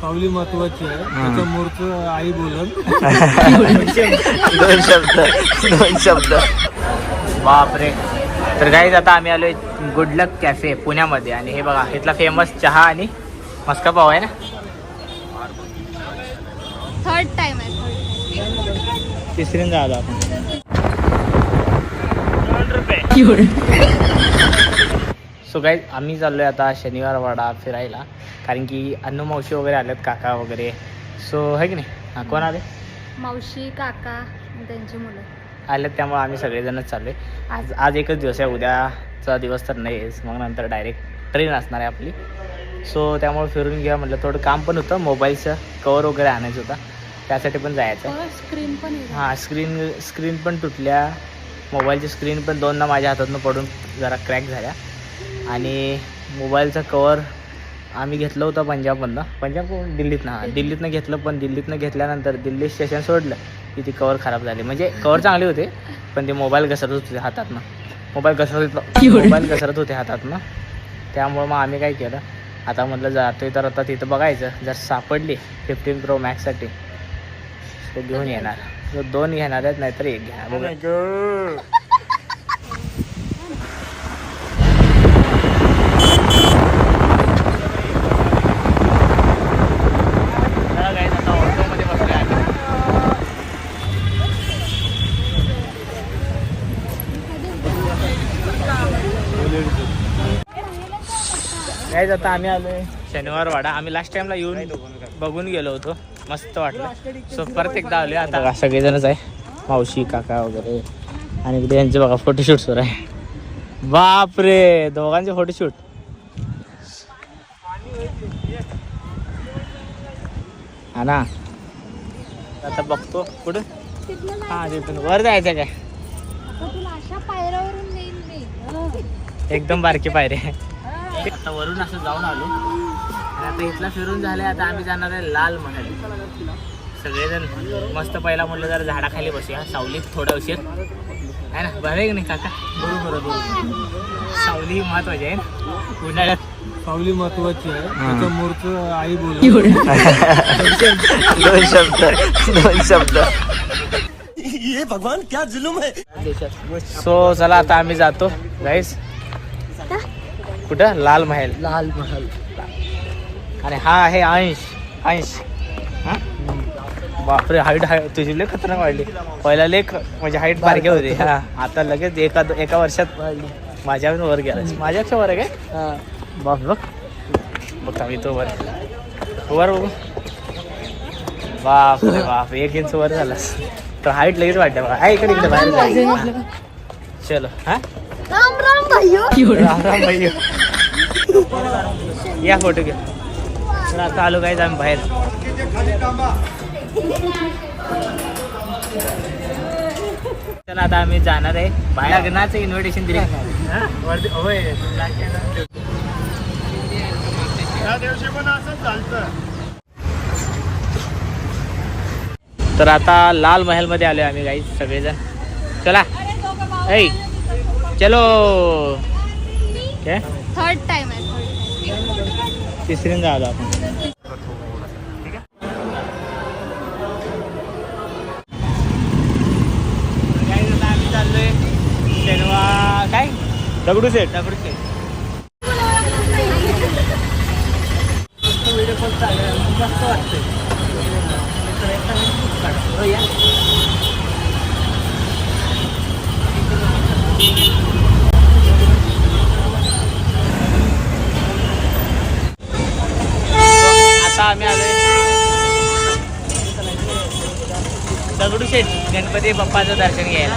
सावली महत्वाची आहे. त्याच्यामुळं आई बोलत दोन शब्द दोन शब्द. बापरे. तर काही आता आम्ही आलोय गुड लक कॅफे पुण्यामध्ये. आणि हे बघा इथला फेमस चहा आणि मस्का पाव आहे ना? थर्ड टाइम आहे. तिसऱ्यांदा आलो आपण. सो काही आम्ही चाललोय आता शनिवार वाडा फिरायला. कारण की अन्न मावशी वगैरे आल्यात काका वगैरे. सो आहे की नाही? हा, कोण आले. मावशी काका आणि त्यांची मुलं. आल्यात त्यामुळे आम्ही सगळेजणच चाललोय. आज आज एकच दिवस आहे उद्याचा दिवस तर नाहीच मग नंतर डायरेक्ट ट्रेन असणार आहे आपली. सो त्यामुळे फिरून घ्या म्हटलं. थोडं काम पण होतं मोबाईलचं कवर वगैरे आणायचं होतं. त्यासाठी पण जायचं आहे. स्क्रीन पण आहे. हां स्क्रीन स्क्रीन पण तुटल्या. मोबाईलची स्क्रीन पण दोनदा माझ्या हातातनं पडून जरा क्रॅक झाल्या. आणि मोबाईलचा कवर आम्ही घेतलं होतं पंजाबमधनं. पंजाब दिल्लीतनं हां दिल्लीतनं घेतलं पण दिल्लीतनं घेतल्यानंतर दिल्ली स्टेशन सोडलं की ती कवर खराब झाली. म्हणजे कवर चांगले होते पण ते मोबाईल घसरत होते हातातनं. मोबाईल घसरत मोबाईल घसरत होते हातातनं. त्यामुळं मग आम्ही काय केलं आता म्हटलं जातोय तर आता तिथं बघायचं. जर सापडली फिफ्टीन प्रो मॅक्ससाठी तो घेऊन येणार. दोन घेणार आहेत नाहीतर एक घेणार बघूया. चला guys, आता ऑटोमध्ये बसलोय आम्ही. Guys, आता आम्ही आलोय. शनिवार वाडा. आम्ही लास्ट टाइमला येऊन बघून गेलो होतो. मस्त वाटलं. सो परत एकदा आलोय आता. सगळेजणच आहे. मावशी काका वगैरे. आणि इकडे यांचे बघा फोटोशूट सुरू आहे. बापरे दोघांचे फोटोशूट हा ना. आता बघतो. कुठं हा तिथून वर जायचं काय? एकदम बारकी पायरे. आता वरून असं जाऊन आलो. आणि आता इथला फिरून झालंय आता आम्ही जाणार आहे लाल महल. सगळेजण मस्त पहिला म्हटलं जरा झाडाखाली बसूया. सावलीत थोडा उशीर आहे ना? बरं आहे की नाही काका? बरोबर बरोबर सावली महत्वाची आहे ना? उन्हाळ्यात. सावली महत्वाची आहे. त्याच्यामुळं आई बोलत दोन शब्द दोन शब्द. ये भगवान क्या जुलुम है? सो चला आता आम्ही जातो. गाईस कुठं? लाल महल. लाल महल. आणि हा आहे अंश. अंश. हा? बापरे हाईट हाय तुझी लय खतरनाक वाढली. पहिला लेख म्हणजे हाईट बारके होते. हा. आता लगेच एका एका वर्षात माझ्याहून वर गेला माझ्यापेक्षा वर आहे काय? बाप बघ. बघ आम्ही तो वर. वर बघू. बाप रे बाप एक इंच वर झाला तर हाईट लगेच वाटते बघा. हा इकडे इकडे बाहेर. चलो. हा? राम राम भाईयो. राम राम भैया या फोटो घ्या तर आता आलो काय आम्ही बाहेर. चला आता आम्ही जाणार आहे. बाहेर लग्नाचं इन्व्हिटेशन दिले. तर आता लाल महलमध्ये आलोय आम्ही काही सगळेजण. चला. ऐ चलो. काय? थर्ड टाइम आहे. तिसऱ्यांदा आलो आपण. आम्ही चाललोय शनिवार काय दगडू सेट दगडू सेट मस्त वाटतंय. गणपती बाप्पाचं दर्शन घ्यायला.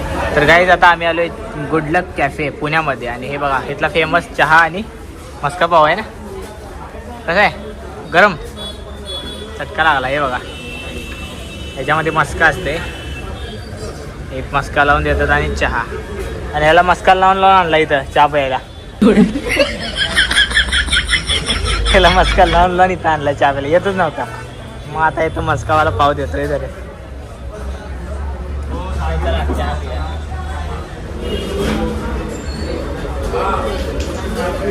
तर गाईज आता आम्ही आलोय गुडलक कॅफे पुण्यामध्ये. आणि हे बघा इथला फेमस चहा आणि मस्का पाव आहे ना? कसं आहे? गरम. चटका लागला हे बघा. याच्यामध्ये मस्का असते. एक मस्का लावून देतात आणि चहा. आणि ह्याला मस्का लावून लावून आणला इथं चहा प्यायला. ह्याला मस्का लावून लावून इथं आणला चहा प्यायला. येतच नव्हता. मग आता इथं मस्कावाला पाव देतोय तरी हे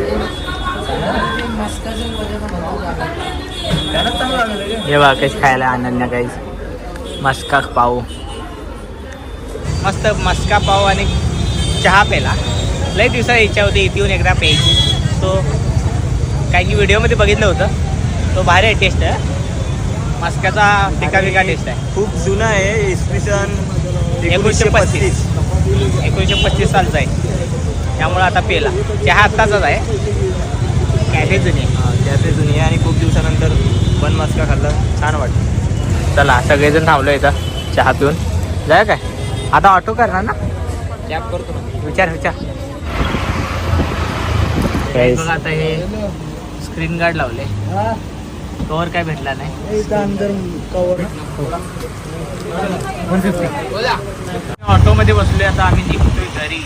बघा कशी खायला अनन्या काहीच मस्का पाव. मस्त मस्का पाव आणि चहा प्याला लई दिवसात इच्छा होती इथे येऊन एकदा प्यायची. सो काही की व्हिडिओमध्ये बघितलं होतं. तो भारी आहे टेस्ट मस्काचा फिका फिका टेस्ट आहे. खूप जुना आहे इसवी सन एकोणीसशे पस्तीस. एकोणीसशे पस्तीस सालचा आहे. त्यामुळं आता पेला. चहा आत्ताचाच आहे. कॅफे जुनी. कॅफे जुनी आणि खूप दिवसानंतर वन मस्का खाल्ला. छान वाटतं चला सगळेजण थांबलो इथं चहा पिऊन जाय काय? आता ऑटो करणार ना? कॅब करतो ना. विचार विचार. बघा आता हे स्क्रीन गार्ड लावले. कवर काय भेटला नाही. ऑटो मध्ये बसलोय आता आम्ही निघतोय घरी.